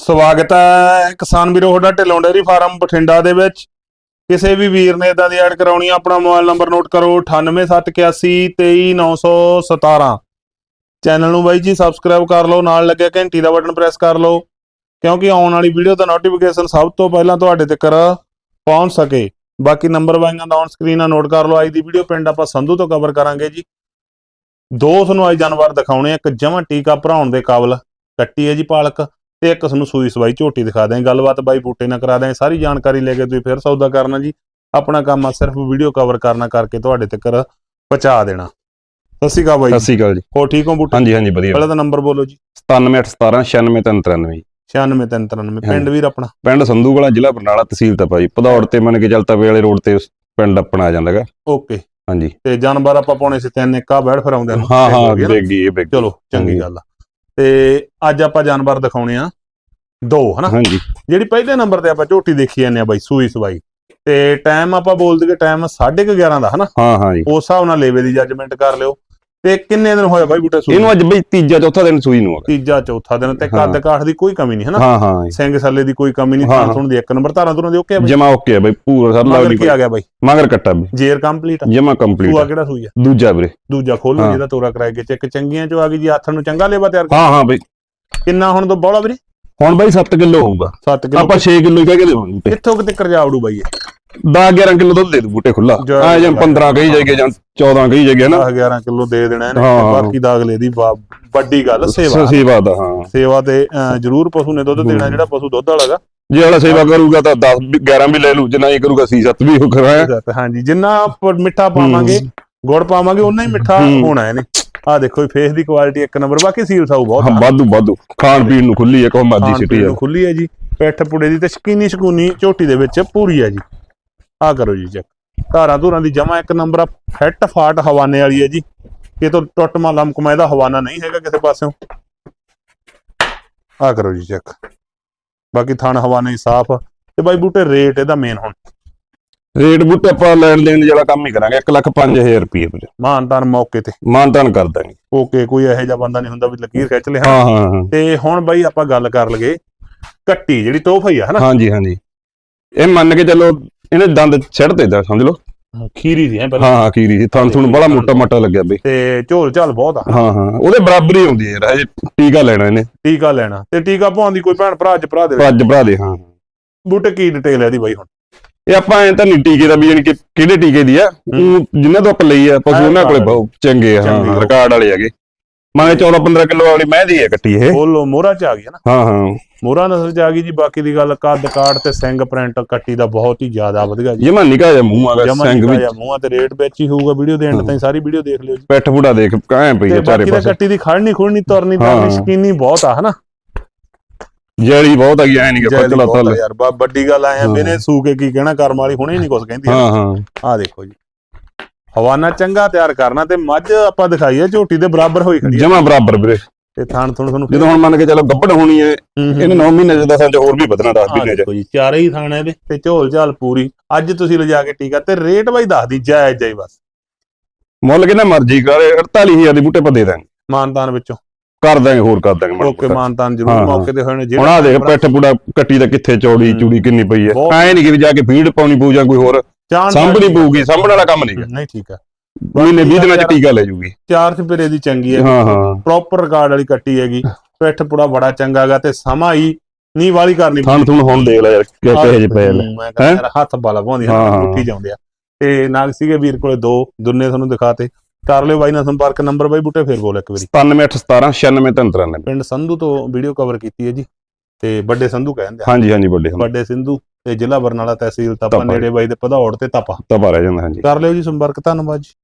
ਸਵਾਗਤ ਹੈ ਕਿਸਾਨ ਵੀਰੋ, ਤੁਹਾਡਾ ਢਿੱਲੋਂ ਡੇਅਰੀ ਫਾਰਮ ਬਠਿੰਡਾ ਦੇ ਵਿੱਚ। ਕਿਸੇ ਵੀ ਵੀਰ ਨੇ ਇਦਾਂ ਦੀ ਐਡ ਕਰਾਉਣੀ ਆ, ਆਪਣਾ ਮੋਬਾਈਲ ਨੰਬਰ ਨੋਟ ਕਰੋ 9871823917 ਚੈਨਲ ਨੂੰ ਬਾਈ ਜੀ ਸਬਸਕ੍ਰਾਈਬ ਕਰ ਲਓ, ਨਾਲ ਲੱਗਿਆ ਘੰਟੀ ਦਾ ਬਟਨ ਪ੍ਰੈਸ ਕਰ ਲਓ, ਕਿਉਂਕਿ ਆਉਣ ਵਾਲੀ ਵੀਡੀਓ ਦਾ ਨੋਟੀਫਿਕੇਸ਼ਨ ਸਭ ਤੋਂ ਪਹਿਲਾਂ ਤੁਹਾਡੇ ਤੱਕ ਪਹੁੰਚ ਸਕੇ। ਬਾਕੀ ਨੰਬਰ ਵਾਈਆਂ ਦਾ ਔਨ ਸਕਰੀਨ ਆ ਨੋਟ ਕਰ ਲਓ, ਅੱਜ ਦੀ ਵੀਡੀਓ ਪਿੰਡ ਆਪਾਂ ਸੰਧੂ ਤੋਂ ਕਵਰ ਕਰਾਂਗੇ ਜੀ। ਦੋ ਤੁਹਾਨੂੰ ਅੱਜ ਜਾਨਵਰ ਦਿਖਾਉਣੇ ਆ, ਇੱਕ ਜਮਾਂ ਟੀਕਾ ਭਰਾਉਣ ਦੇ ਕਾਬਲ, ਕੱਟੀ ਹੈ ਜੀ ਪਾਲਕ। ਤੇ ਇੱਕ ਤੁਹਾਨੂੰ ਸੂਈ ਸਵਾਈ ਝੋਟੀ ਦਿਖਾ ਦਾਂ ਗੱਲਬਾਤ ਬਾਈ ਬੂਟੇ ਨਾਲ ਕਰਾ ਦਾਂ ਸਾਰੀ ਜਾਣਕਾਰੀ ਲੈ ਕੇ ਤੁਸੀਂ ਫਿਰ ਸੌਦਾ ਕਰਨਾ ਜੀ। ਆਪਣਾ ਕੰਮ ਆ ਸਿਰਫ ਵੀਡੀਓ ਕਵਰ ਕਰਨਾ ਕਰਕੇ ਤੁਹਾਡੇ ਤੱਕ ਪਹੁੰਚਾ ਦੇਣਾ। ਸਤਿ ਸ਼੍ਰੀ ਅਕਾਲ ਬਾਈ। ਸਤਿ ਸ਼੍ਰੀ ਅਕਾਲ ਜੀ। ਹੋ ਠੀਕ ਹੋ ਬੂਟੇ? ਹਾਂਜੀ ਹਾਂਜੀ ਵਧੀਆ। ਪਹਿਲਾਂ ਤਾਂ ਨੰਬਰ ਬੋਲੋ ਜੀ। 9717 9693 ਪਿੰਡ ਵੀਰ ਆਪਣਾ? ਪਿੰਡ ਸੰਧੂਗਲਾ ਜ਼ਿਲ੍ਹਾ ਬਰਨਾਲਾ ਤਹਿਸੀਲ ਤਪਾ ਜੀ ਭਦੌੜ ਤੇ ਮੰਨ ਕੇ ਚੱਲ ਵਾਲੇ ਰੋਡ ਤੇ ਪਿੰਡ ਆਪਣਾ ਆ ਜਾਂਦਾਗਾ। ਓਕੇ। ਹਾਂਜੀ। ਤੇ ਜਾਨਵਰ ਆਪਾਂ ਪਾਉਣੇ ਸੀ ਤਿੰਨ ਇੱਕ ਆ ਬੈਠ ਫਿਰ ਆਉਂਦੇ ਹਾਂ ਹੋ। ਬੇਗੀ ਇਹ ਬੇਗੀ। ਚਲੋ ਚੰਗੀ। ਗੱਲ ਆ। ਤੇ ਅੱਜ ਆਪਾਂ ਜਾਨਵਰ ਦਿਖਾਉਣੇ ਆ ਦੋ ਹਨਾ? ਹਾਂਜੀ। ਜਿਹੜੀ ਪਹਿਲੇ ਨੰਬਰ ਤੇ ਆਪਾਂ ਝੋਟੀ ਦੇਖੀ ਜਾਂਦੇ ਆ ਬਾਈ ਸੂਈ ਸਵਾਈ। ਤੇ ਟਾਈਮ ਆਪਾਂ ਬੋਲ ਦਈਏ ਟਾਈਮ 11:30 ਦਾ ਹਨਾ? ਹਾਂ ਹਾਂ ਜੀ। ਉਸ ਹਿਸਾਬ ਨਾਲ ਲੇਵੇ ਦੀ ਜੱਜਮੈਂਟ ਕਰ ਲਿਓ। ਤੇ ਕਿੰਨੇ ਦਿਨ ਹੋਏ ਬਾਈ ਬੂਟੇ ਸੂਈ ਇਹਨੂੰ ਅੱਜ ਬਈ ਤੀਜਾ ਚੌਥਾ ਦਿਨ ਸੂਈ ਨੂੰ ਆ ਤੀਜਾ ਚੌਥਾ ਦਿਨ ਤੇ ਹਾਂ। ਕੱਦ ਕਾਠ ਦੀ ਕੋਈ ਕਮੀ ਨਹੀਂ ਹਾਂ ਹਾਂ। ਜੀ। ਸਿੰਘ ਸੱਲੇ ਦੀ ਕੋਈ ਕਮੀ ਨਹੀਂ ਹਾਂ, ਹਾਂ। ਥੁਣ ਦੀ ਇੱਕ ਨੰਬਰ ਧਾਰਾਂ ਤੁਰਾਂ ਦੀ ਓਕੇ ਆ ਬਾਈ? ਜਮਾ ਓਕੇ ਆ ਬਈ ਪੂਰਾ ਸਰ ਮਗਰ ਕੀ ਆ ਗਿਆ ਬਾਈ? ਮਗਰ ਕੱਟਾ ਬਈ ਜੇਰ ਕੰਪਲੀਟ ਜਮਾ ਤੂਆ ਕੰਪਲੀਟ ਕਿਹੜਾ ਸੂਈ ਆ? ਦੂਜਾ ਵੀਰੇ। ਦੂਜਾ ਖੋਲੋ ਹਾਂ। ਜਿਹਦਾ ਤੋਰਾ ਕਰਾਏ ਕੇ ਚੈੱਕ। ਚੰਗੀਆਂ ਚੋਂ ਆ ਗਈ ਜੀ ਹੱਥ ਨੂੰ ਚੰਗਾ ਲੇਵਾ ਤਿਆਰ ਕਰ। ਹਾਂ ਹਾਂ ਬਈ। ਕਿੰਨਾ ਹੁਣ ਤੋਂ ਬੋਲਾ ਵੀਰੇ? ਹੁਣ ਬਈ 7 ਕਿਲੋ ਹੋਊਗਾ। 7 ਕਿਲੋ। ਆਪਾਂ 6 ਕਿਲੋ ਹੀ ਕਹਿ ਕੇ ਦੇਵਾਂਗੇ ਕਿੱਥੋਂ ਕਿਤੇ ਕਰਜਾਵੜੂ ਬਾਈ ਇਹ? 10 11 ਕਿਲੋ ਦੁੱਧ ਦੇ ਦੂ ਬੂਟੇ ਖੁੱਲਾ ਆ ਜਾਂ 15 ਕਹੀ ਜਾਈਏ ਜਾਂ 14 ਕਹੀ ਜਾਈਏ ਨਾ 10 11 ਕਿਲੋ ਦੇ ਦੇਣਾ ਇਹਨੇ ਹਾਂ। ਬਾਕੀ ਦਾ ਅਗਲੇ ਦੀ ਵੱਡੀ ਗੱਲ ਸੇਵਾ। ਸੇਵਾ ਦਾ ਹਾਂ। ਸੇਵਾ ਤੇ ਜ਼ਰੂਰ ਪਸ਼ੂ ਨੇ ਦੁੱਧ ਦੇਣਾ ਜਿਹੜਾ ਪਸ਼ੂ ਦੁੱਧ ਵਾਲਾਗਾ ਜੇ ਵਾਲਾ ਸੇਵਾ ਕਰੂਗਾ ਤਾਂ 10 11 ਵੀ ਲੈ ਲੂ ਜੇ ਨਹੀਂ ਕਰੂਗਾ 6 7 ਵੀ ਹੋ। ਕਰਾਇਆ ਹਾਂਜੀ। ਜਿੰਨਾ ਮਿੱਠਾ ਪਾਵਾਂਗੇ ਗੁੜ ਪਾਵਾਂਗੇ ਉਨਾ ਹੀ ਮਿੱਠਾ ਹੂੰ। ਹੋਣਾ ਇਹਨੇ। ਆ ਦੇਖੋ ਫੇਸ ਦੀ ਕੁਆਲਿਟੀ ਇੱਕ ਨੰਬਰ ਬਾਕੀ ਸੀਲ ਸਾਊ ਬਹੁਤ ਹਾਂ। ਵਾਧੂ ਵਾਧੂ। ਖਾਣ ਪੀਣ ਨੂੰ ਖੁੱਲੀ ਹੈ ਕੋ ਮਰਜ਼ੀ ਸਿੱਟੀ ਨੂੰ ਖੁੱਲੀ ਹੈ ਜੀ। ਪਿੱਠ ਪੁੜੇ ਦੀ ਤੇ ਸ਼ਕੀਨੀ ਸ਼ਕੂਨੀ ਝੋਟੀ ਦੇ ਵਿੱਚ ਪੂਰੀ ਹੈ ਜੀ। ਆ ਕਰੋ ਜੀ ਚੈੱਕ ਧਾਰਾਂ ਧੂਰਾਂ ਦੀ ਜਮਾ ਇੱਕ ਨੰਬਰ ਆ ਫਿੱਟ ਫਾਟ ਹਵਾਨੇ ਵਾਲੀ ਹੈ ਜੀ। ਇਹ ਤੋਂ ਟੁੱਟ ਮਾ ਲਮਕਮਾ ਇਹਦਾ ਹਵਾਨਾ ਨਹੀਂ ਹੈਗਾ ਕਿਸੇ ਪਾਸਿਓਂ। ਆ ਕਰੋ ਜੀ ਚੈੱਕ ਬਾਕੀ ਥਣ ਹਵਾਨਾ ਸਾਫ਼ ਤੇ ਬਾਈ ਬੂਟੇ ਰੇਟ ਇਹਦਾ ਮੇਨ ਹੁਣ। ਰੇਟ ਬੁੱਟ ਆਪਾਂ ਲੈਣ ਦੇਣ ਜਿਹੜਾ ਕੰਮ ਹੀ ਕਰਾਂਗੇ। 1 ਲੱਖ 5000 ਰੁਪਏ ਵੀਰੇ। ਮਾਨਤਾਨ ਮੌਕੇ ਤੇ। ਮਾਨਤਾਨ ਕਰ ਦਾਂਗੇ। ਓਕੇ ਕੋਈ ਇਹੋ ਜਿਹਾ ਬੰਦਾ ਨਹੀਂ ਹੁੰਦਾ ਵੀ ਲਕੀਰ ਖਿੱਚ ਲਿਆ। ਹਾਂ ਤੇ ਹੁਣ ਬਾਈ ਆਪਾਂ ਗੱਲ ਕਰ ਲਗੇ ਕੱਟੀ ਜਿਹੜੀ ਤੋਹਫਾ ਹੀ ਆ ਹਨਾ? ਹਾਂਜੀ ਹਾਂਜੀ। ਇਹ ਮੰਨ ਕੇ ਚੱਲੋ ਇਹਨੇ ਦੰਦ ਛੱਡਦੇ ਦਾ ਸਮਝ ਲਓ। ਖੀਰੀ ਦੀ ਹੈ ਹਾਂ ਹਾਂ ਕੀਰੀ ਸੀ। ਥਣ ਥੁਣ ਬੜਾ ਮੋਟਾ ਮੋਟਾ ਲੱਗਿਆ ਬਈ। ਤੇ ਝੋਲ ਝਾਲ ਬਹੁਤ ਆ। ਹਾਂ ਹਾਂ ਉਹਦੇ ਬਰਾਬਰ ਹੀ ਹੁੰਦੀ ਹੈ ਯਾਰ ਹਜੇ ਟੀਕਾ ਲੈਣਾ ਇਹਨੇ। ਟੀਕਾ ਲੈਣਾ। ਤੇ ਟੀਕਾ ਪਾਉਣ ਦੀ ਕੋਈ ਭੈਣ ਭਰਾ ਅੱਜ ਭਰਾ ਦੇ ਅੱਜ ਭਰਾ ਦੇ ਹਾਂ। ਬੂਟੇ ਕੀ ਡਿਟੇਲ ਹੈ ਇਹਦੀ ਬਾਈ ਹੁਣ? ਇਹ ਆਪਾਂ ਐ ਤਾਂ ਨਹੀਂ ਟੀਕੇ ਦਾ ਵੀ ਯਾਨੀ ਕਿ ਕਿਹੜੇ ਟੀਕੇ ਦੀ ਆ? ਉਹ ਜਿਨ੍ਹਾਂ ਤੋਂ ਆਪਾਂ ਲਈ ਆ ਪਸ਼ੂ ਉਹਨਾਂ ਕੋਲੇ ਬਹੁਤ ਚੰਗੇ ਆ ਹਾਂ। ਰਿਕਾਰਡ ਵਾਲੇ ਹੈਗੇ। ਮੈਂ 14 15 ਕਿਲੋ ਵਾਲੀ ਮੈਂ ਦੀ ਹੈ ਕੱਟੀ ਇਹ। ਬੋਲੋ ਮੋਹਰਾ ਚ ਆ ਗਈ ਹੈ ਨਾ। ਹਾਂ ਹਾਂ। ਮੋਹਰਾ ਨਸਲ ਚ ਆ ਗਈ ਜੀ ਬਾਕੀ ਦੀ ਗੱਲ ਕੱਦ ਕਾੜ ਤੇ ਸਿੰਘ ਪ੍ਰਿੰਟ ਕੱਟੀ ਦਾ ਬਹੁਤ ਹੀ ਜ਼ਿਆਦਾ ਵਧੀਆ ਜੀ। ਜਮਾ ਨਿਕਾ ਜਾ ਮੂੰਹ ਆਗਾ ਨਿਕਾ ਵਿੱਚ। ਜਿਹਾ ਮੂੰਹਾਂ ਤੇ ਰੇਟ ਵਿੱਚ ਹੀ ਹੋਊਗਾ ਵੀਡੀਓ ਦੇ ਐਂਡ ਤਾਈਂ ਸਾਰੀ ਵੀਡੀਓ ਦੇਖ ਲਿਓ ਜੀ। ਪੈਠ ਫੁੜਾ ਦੇਖ ਕਾਹ ਪਈ ਆ ਚਾਰੇ ਪਾਸੇ। ਕੱਟੀ ਦੀ ਖੜਨੀ ਖੁੜਨੀ ਤੁਰਨੀ। ਤਰਨੀ ਸ਼ਕੀਨੀ ਬਹੁਤ ਆ ਹਨਾ? ਜੈਲੀ ਬਹੁਤ ਹੈਗੀ ਐ ਨਹੀਂ ਕਿ ਪਤਲਾ ਆ ਤਲ ਯਾਰ ਬਾ- ਵੱਡੀ ਗੱਲ ਆਇਆ। ਮੈਨੇ ਸੂ ਕੇ ਕੀ ਕਹਿਣਾ ਕਰਮ ਵਾਲੀ ਹੁਣੇ ਨਹੀਂ ਕੁਝ ਕਹਿੰਦੀ। ਹਾਂ ਹਾਂ। ਆ ਦੇਖੋ ਜੀ। ਹਵਾਨਾ ਚੰਗਾ ਤਿਆਰ ਕਰਨਾ ਤੇ ਮੱਝ ਆਪਾਂ ਦਿਖਾਈ ਹੈ ਝੋਟੀ ਦੇ ਬਰਾਬਰ ਹੋਈ ਖੜੀ ਹੈ ਜਮਾ ਬਰਾਬਰ ਵੀਰੇ। ਤੇ ਥਣ ਥਣ ਤੁਹਾਨੂੰ ਜਦੋਂ ਹੁਣ ਮੰਨ ਕੇ ਚੱਲੋ ਗੱਭੜ ਹੋਣੀ ਹੈ ਹੂੰ ਹੂੰ। ਇਹਨੇ 9 ਮਹੀਨੇ ਚ ਦਸਾਂ ਚ ਹੋਰ ਵੀ ਵਧਣਾ 10 ਆਹ ਮਹੀਨੇ ਚ। ਜੀ ਚਾਰੇ ਹੀ ਥਾਣਾ ਇਹਦੇ। ਤੇ ਝੋਲ ਝਾਲ ਪੂਰੀ। ਅੱਜ ਤੁਸੀਂ ਲਿਜਾ ਕੇ ਟੀਕਾ ਤੇ ਰੇਟ ਬਾਈ ਦੱਸ ਦੀ ਜਾਇਜ਼ ਜਾਈ ਬਸ। ਮੁੱਲ ਕਿੰਨਾ ਮਰਜ਼ੀ ਕਰੇ 48000 ਦੀ ਬੂਟੇ ਪਾ ਦੇ ਦਾਂਗੇ। ਮਾਨਤਾਨ ਵਿੱਚੋਂ। ਕਰ ਦਾਂਗੇ ਹੋਰ ਕਰ ਦਾਂਗੇ ਓਕੇ। ਮਾਨਤਾਨ ਜ਼ਰੂਰ ਹਾਂ, ਹਾਂ। ਮੌਕੇ ਤੇ ਹੋਏ ਨੇ ਹੁਣ ਆ ਦੇਖ ਪੈਠ ਪੂੜਾ ਕੱਟੀ ਦਾ ਕਿੱਥੇ ਚੌੜੀ ਹੂੰ। ਚੂੜੀ ਕਿੰਨੀ ਪਈ ਹੈ ਐ ਨਹੀਂ ਕਿ ਜਾ ਕੇ ਫੀਡ ਪਾਉਣੀ ਪਊ ਜਾਂ ਕੋਈ ਹੋਰ। ਚਾਣ ਸਾਂਭਣੀ ਪਊਗੀ ਸਾਂਭਣ ਵਾਲਾ ਕੰਮ ਨਹੀਂ ਨਹੀਂ ਠੀਕ ਹੈ ਮਹੀਨੇ 20 ਦਿਨਾਂ ਚ ਟੀਕਾ ਲੈ ਜੂਗੀ। ਚਾਰ ਚਪੇਰੇ ਦੀ ਚੰਗੀ ਹੈ ਹਾਂ ਹਾਂ। ਪ੍ਰੋਪਰ ਰਿਕਾਰਡ ਵਾਲੀ ਕੱਟੀ ਹੈਗੀ। ਪਿੱਠ ਪੂੜਾ ਬੜਾ ਚੰਗਾ ਗਾ ਤੇ ਸਮਾਂ ਹੀ ਨਹੀਂ ਵਾਲੀ ਕਰਨੀ ਥਣ ਥੁਣ ਹੁਣ ਦੇਖ ਲੈ ਯਾਰ ਕਿਹੋ ਜਿਹੇ ਪਏ ਲੈ। ਹੂੰ, ਮੈਂ ਕਹਿੰਦਾ ਹੱਥ ਬਾਲਾ ਪਾਉਂਦੀ ਹਾਂ, ਹਾਂ ਹਾਂ। ਉੱਠੀ ਜਾਂਦੇ ਆ। ਤੇ ਨਾਲ ਸੀਗੇ ਵੀਰ ਕੋਲੇ ਦੋ ਦੁੰਨੇ ਤੁਹਾਨੂੰ ਦਿਖਾਤੇ। ਕਰ ਲਿਓ ਬਾਈ ਨਾਲ ਸੰਪਰਕ ਨੰਬਰ ਬਾਈ ਬੂਟੇ ਫੇਰ ਬੋਲ ਇੱਕ ਵਾਰੀ। 9717 9693 ਪਿੰਡ ਸੰਧੂ ਤੋਂ ਵੀਡੀਓ ਕਵਰ ਕੀਤੀ ਹੈ ਜੀ। ਤੇ ਵੱਡੇ ਸੰਧੂ ਕਹਿੰਦੇ ਆ। ਹਾਂਜੀ ਹਾਂਜੀ ਵੱਡੇ ਹੁਣ ਵੱਡੇ ਸਿੰਧੂ। ਤੇ ਜ਼ਿਲ੍ਹਾ ਬਰਨਾਲਾ ਤਹਿਸੀਲ ਤਪਾ। ਨੇੜੇ ਬਾਈ ਦੇ ਪਧੌੜ ਤੇ ਤਪਾ ਤਾਂ ਰਹਿ ਜਾਂਦਾ ਹਾਂਜੀ। ਕਰ ਲਿਓ ਜੀ ਸੰਪਰਕ ਧੰਨਵਾਦ ਜੀ।